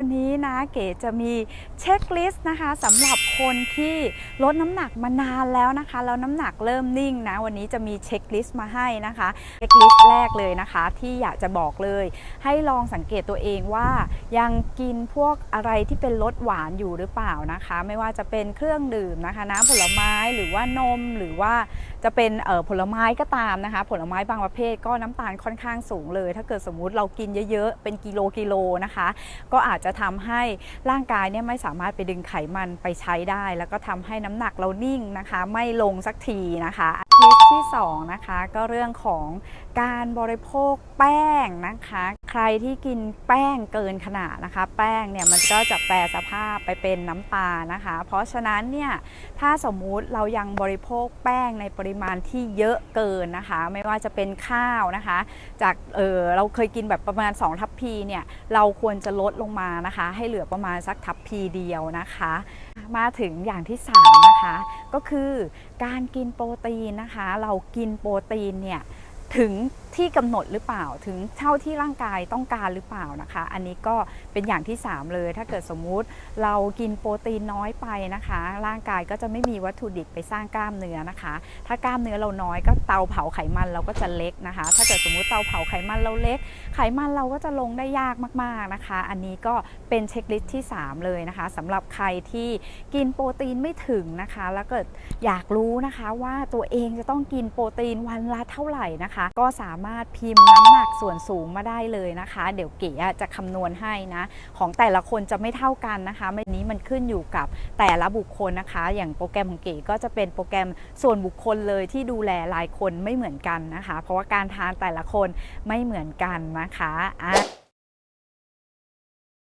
วันนี้นะเก๋จะมีเช็คลิสต์นะคะสำหรับคนที่ลดน้ำหนักมานานแล้วนะคะ แล้วน้ำหนักเริ่มนิ่งนะ วันนี้จะมีเช็คลิสต์มาให้นะคะเช็คลิสต์แรกเลยนะคะ ที่อยากจะบอกเลย ให้ลองสังเกตตัวเองว่า ยังกินพวกอะไรที่เป็นรสหวานอยู่หรือเปล่านะคะ ไม่ว่าจะเป็นเครื่องดื่มนะคะ น้ำผลไม้หรือว่านมหรือว่าจะเป็นเอ่อผลไม้ก็ตามนะคะ ผลไม้บางประเภทก็น้ำตาลค่อนข้างสูงเลย ถ้าเกิดสมมุติเรากินเยอะๆเป็นกิโลกิโลนะคะ ก็อาจจะจะทำให้ร่างกายเนี่ยไม่สามารถไปดึงไขมันไปใช้ได้ แล้วก็ทำให้น้ำหนักเรานิ่งนะคะ ไม่ลงสักทีนะคะทิปที่สองนะคะก็เรื่องของการบริโภคแป้งนะคะ ใครที่กินแป้งเกินขนาดนะคะ แป้งเนี่ยมันก็จะแปรสภาพไปเป็นน้ำตาลนะคะ เพราะฉะนั้นเนี่ยถ้าสมมุติเรายังบริโภคแป้งในปริมาณที่เยอะเกินนะคะ ไม่ว่าจะเป็นข้าวนะคะ จากเออเราเคยกินแบบประมาณ 2 ทัพพีเนี่ยเราควรจะลดลงมานะคะ ให้เหลือประมาณสักทัพพีเดียวนะคะ มาถึงอย่างที่ 3 นะคะ ก็คือการกินโปรตีนนะคะ เรากินโปรตีนเนี่ย ถึงที่กำหนดหรือเปล่า ถึงเท่าที่ร่างกายต้องการหรือเปล่านะคะ อันนี้ก็เป็นอย่างที่ 3 เลย ถ้าเกิดสมมุติเรากินโปรตีนน้อยไปนะคะ ร่างกายก็จะไม่มีวัตถุดิบไปสร้างกล้ามเนื้อนะคะ ถ้ากล้ามเนื้อเราน้อยก็เตาเผาไขมันเราก็จะเล็กนะคะ ถ้าเกิดสมมุติเตาเผาไขมันเราเล็ก ไขมันเราก็จะลงได้ยากมากๆนะคะ อันนี้ก็เป็นเช็คลิสต์ที่ 3 เลยนะคะสำหรับใครที่กินโปรตีนไม่ถึงนะคะ แล้วเกิดอยากรู้นะคะว่าตัวเองจะต้องกินโปรตีนวันละเท่าไหร่นะคะนะคะ ก็สามารถพิมพ์น้ำหนักส่วนสูงมาได้เลยนะคะ เดี๋ยวเก๋จะคำนวณให้นะ ของแต่ละคนจะไม่เท่ากันนะคะไม่นี้มันขึ้นอยู่กับแต่ละบุคคลนะคะ อย่างโปรแกรมของเก๋ก็จะเป็นโปรแกรมส่วนบุคคลเลยที่ดูแลรายคนไม่เหมือนกันนะคะ เพราะว่าการทานแต่ละคนไม่เหมือนกันนะคะอะ